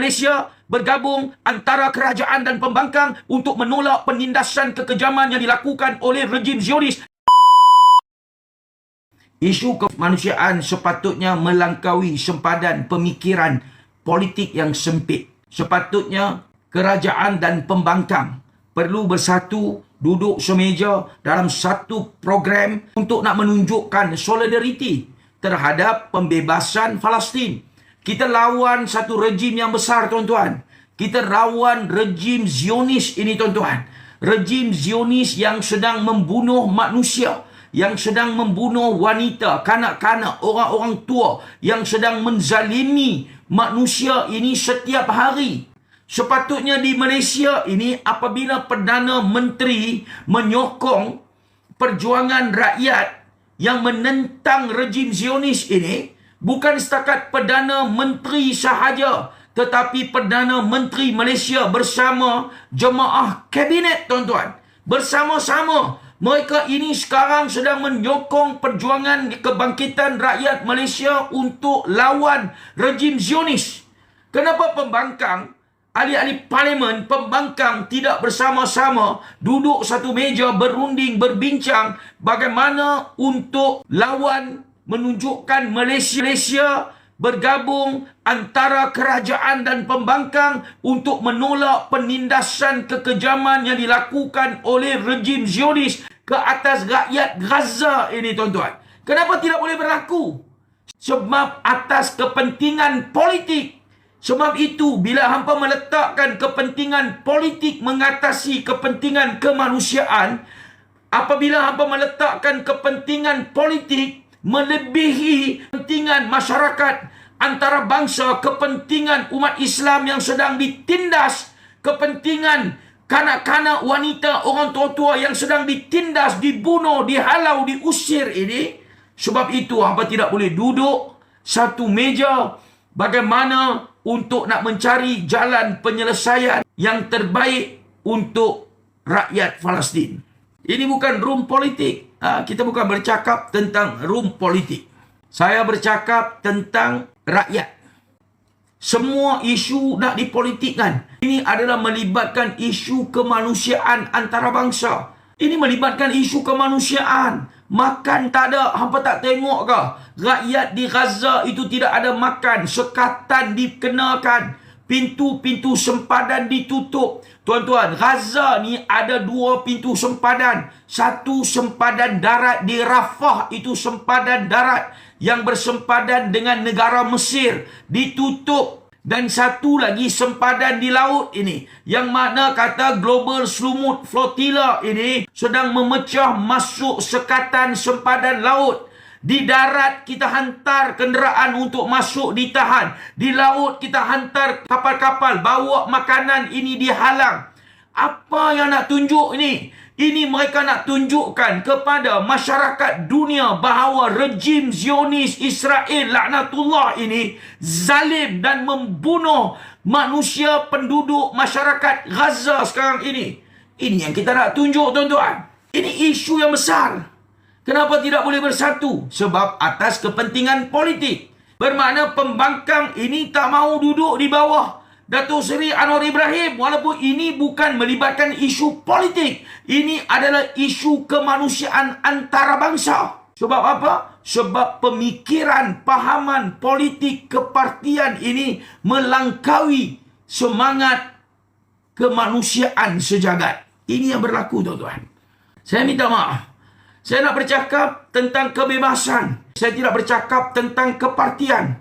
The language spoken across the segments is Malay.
Malaysia bergabung antara kerajaan dan pembangkang untuk menolak penindasan kekejaman yang dilakukan oleh rejim Zionis. Isu kemanusiaan sepatutnya melangkaui sempadan pemikiran politik yang sempit. Sepatutnya kerajaan dan pembangkang perlu bersatu duduk semeja dalam satu program untuk nak menunjukkan solidariti terhadap pembebasan Palestin. Kita lawan satu rejim yang besar tuan-tuan. Kita lawan rejim Zionis ini tuan-tuan. Rejim Zionis yang sedang membunuh manusia. Yang sedang membunuh wanita, kanak-kanak, orang-orang tua. Yang sedang menzalimi manusia ini setiap hari. Sepatutnya di Malaysia ini apabila Perdana Menteri menyokong perjuangan rakyat yang menentang rejim Zionis ini, bukan setakat Perdana Menteri sahaja tetapi Perdana Menteri Malaysia bersama jemaah kabinet tuan-tuan bersama-sama mereka ini sekarang sedang menyokong perjuangan kebangkitan rakyat Malaysia untuk lawan rejim Zionis. Kenapa pembangkang ahli-ahli parlimen pembangkang tidak bersama-sama duduk satu meja berunding berbincang bagaimana untuk lawan menunjukkan Malaysia, Malaysia bergabung antara kerajaan dan pembangkang untuk menolak penindasan kekejaman yang dilakukan oleh rejim Zionis ke atas rakyat Gaza ini tuan-tuan. Kenapa tidak boleh berlaku? Sebab atas kepentingan politik. Sebab itu bila hampa meletakkan kepentingan politik mengatasi kepentingan kemanusiaan, apabila hampa meletakkan kepentingan politik melebihi kepentingan masyarakat antara bangsa, kepentingan umat Islam yang sedang ditindas, kepentingan kanak-kanak, wanita, orang tua-tua yang sedang ditindas, dibunuh, dihalau, diusir ini. Sebab itu apa tidak boleh duduk satu meja bagaimana untuk nak mencari jalan penyelesaian yang terbaik untuk rakyat Palestin. Ini bukan room politik. Ha, kita bukan bercakap tentang room politik. Saya bercakap tentang rakyat. Semua isu nak dipolitikkan. Ini adalah melibatkan isu kemanusiaan antarabangsa. Ini melibatkan isu kemanusiaan. Makan tak ada. Hampa tak tengok ke? Rakyat di Gaza itu tidak ada makan. Sekatan dikenakan. Pintu-pintu sempadan ditutup. Tuan-tuan, Gaza ni ada dua pintu sempadan. Satu sempadan darat di Rafah itu sempadan darat yang bersempadan dengan negara Mesir ditutup dan satu lagi sempadan di laut ini yang mana kata global slumut flotilla ini sedang memecah masuk sekatan sempadan laut di darat kita hantar kenderaan untuk masuk ditahan. Di laut kita hantar kapal-kapal bawa makanan ini dihalang. Apa yang nak tunjuk ini? Ini mereka nak tunjukkan kepada masyarakat dunia bahawa rejim Zionis Israel laknatullah ini zalim dan membunuh manusia penduduk masyarakat Gaza sekarang ini. Ini yang kita nak tunjuk tuan-tuan. Ini isu yang besar. Kenapa tidak boleh bersatu? Sebab atas kepentingan politik. Bermakna pembangkang ini tak mau duduk di bawah Datuk Seri Anwar Ibrahim. Walaupun ini bukan melibatkan isu politik. Ini adalah isu kemanusiaan antarabangsa. Sebab apa? Sebab pemikiran, pahaman politik kepartian ini melangkaui semangat kemanusiaan sejagat. Ini yang berlaku tuan-tuan. Saya minta maaf. Saya nak bercakap tentang kebebasan. Saya tidak bercakap tentang kepartian.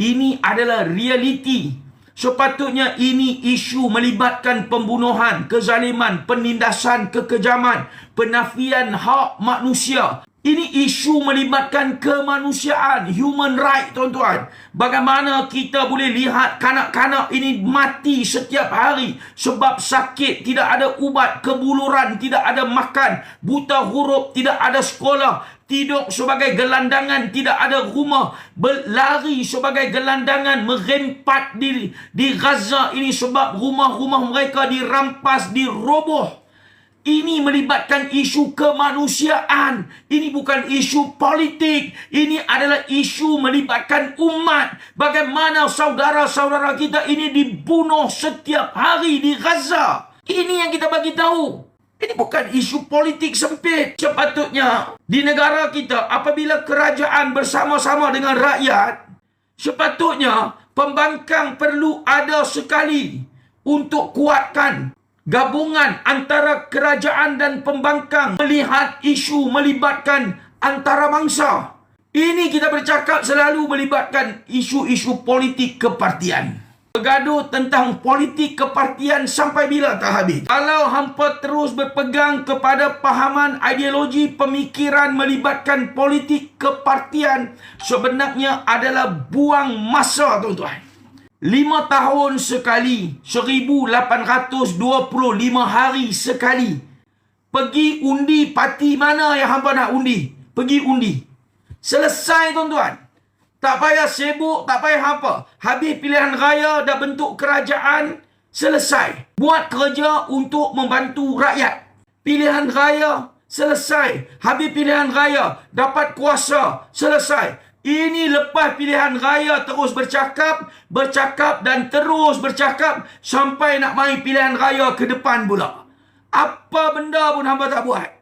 Ini adalah realiti. Sepatutnya ini isu melibatkan pembunuhan, kezaliman, penindasan, kekejaman, penafian hak manusia. Ini isu melibatkan kemanusiaan, human right tuan-tuan. Bagaimana kita boleh lihat kanak-kanak ini mati setiap hari sebab sakit, tidak ada ubat, kebuluran, tidak ada makan, buta huruf, tidak ada sekolah, tidur sebagai gelandangan, tidak ada rumah, berlari sebagai gelandangan, merempat di, di Gaza ini sebab rumah-rumah mereka dirampas, diroboh. Ini melibatkan isu kemanusiaan. Ini bukan isu politik. Ini adalah isu melibatkan umat. Bagaimana saudara-saudara kita ini dibunuh setiap hari di Gaza. Ini yang kita bagi tahu. Ini bukan isu politik sempit. Sepatutnya di negara kita apabila kerajaan bersama-sama dengan rakyat, sepatutnya pembangkang perlu ada sekali untuk kuatkan gabungan antara kerajaan dan pembangkang melihat isu melibatkan antara bangsa. Ini kita bercakap selalu melibatkan isu-isu politik kepartian. Bergaduh tentang politik kepartian sampai bila tak habis. Kalau hampa terus berpegang kepada pahaman ideologi pemikiran melibatkan politik kepartian, sebenarnya adalah buang masa tuan-tuan. Lima tahun sekali, 1825 hari sekali. Pergi undi parti mana yang hampa nak undi. Pergi undi. Selesai tuan-tuan. Tak payah sibuk, tak payah apa. Habis pilihan raya dah bentuk kerajaan, selesai. Buat kerja untuk membantu rakyat. Pilihan raya, selesai. Habis pilihan raya, dapat kuasa, selesai. Ini lepas pilihan raya terus bercakap, bercakap dan terus bercakap sampai nak main pilihan raya ke depan pula. Apa benda pun hamba tak buat.